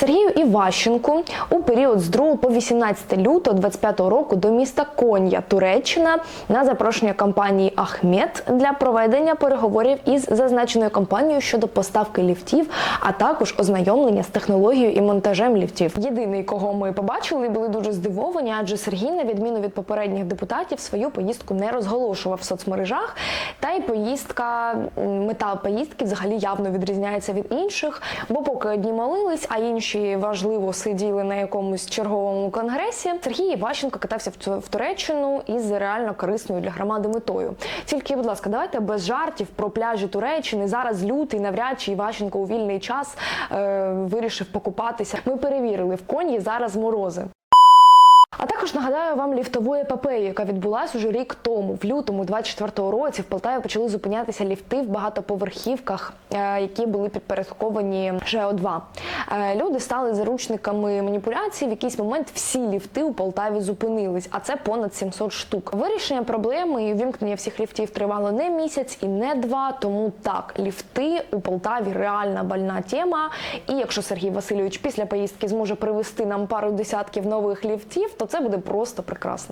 Сергію Іващенку у період з 2 по 18 лютого 25 року до міста Кон'я, Туреччина, на запрошення компанії Ахмет для проведення переговорів із зазначеною компанією щодо поставки ліфтів, а також ознайомлення з технологією і монтажем ліфтів. Єдиний, кого ми побачили, були дуже здивовані, адже Сергій, на відміну від попередніх депутатів, свою поїздку не розголошував в соцмережах. Та й поїздка, мета поїздки взагалі явно відрізняється від інших, бо поки одні молились, а інші важливо сиділи на якомусь черговому конгресі. Сергій Іващенко катався в Туреччину із реально корисною для громади метою. Тільки, будь ласка, давайте без жартів про пляжі Туреччини. Зараз лютий, навряд чи Іващенко у вільний час е, вирішив покупатися. Ми перевірили в коні зараз морози. А також нагадаю вам ліфтову епопею, яка відбулася уже рік тому. В лютому 24-го році в Полтаві почали зупинятися ліфти в багатоповерхівках, е, які були підпорядковані ЖО2. Е, Люди стали заручниками маніпуляцій. В якийсь момент всі ліфти у Полтаві зупинились, а це понад 700 штук. Вирішення проблеми і вімкнення всіх ліфтів тривало не місяць і не два. Тому так, ліфти у Полтаві реальна больна тема. І якщо Сергій Васильович після поїздки зможе привезти нам пару десятків нових ліфтів, то це буде просто прекрасно.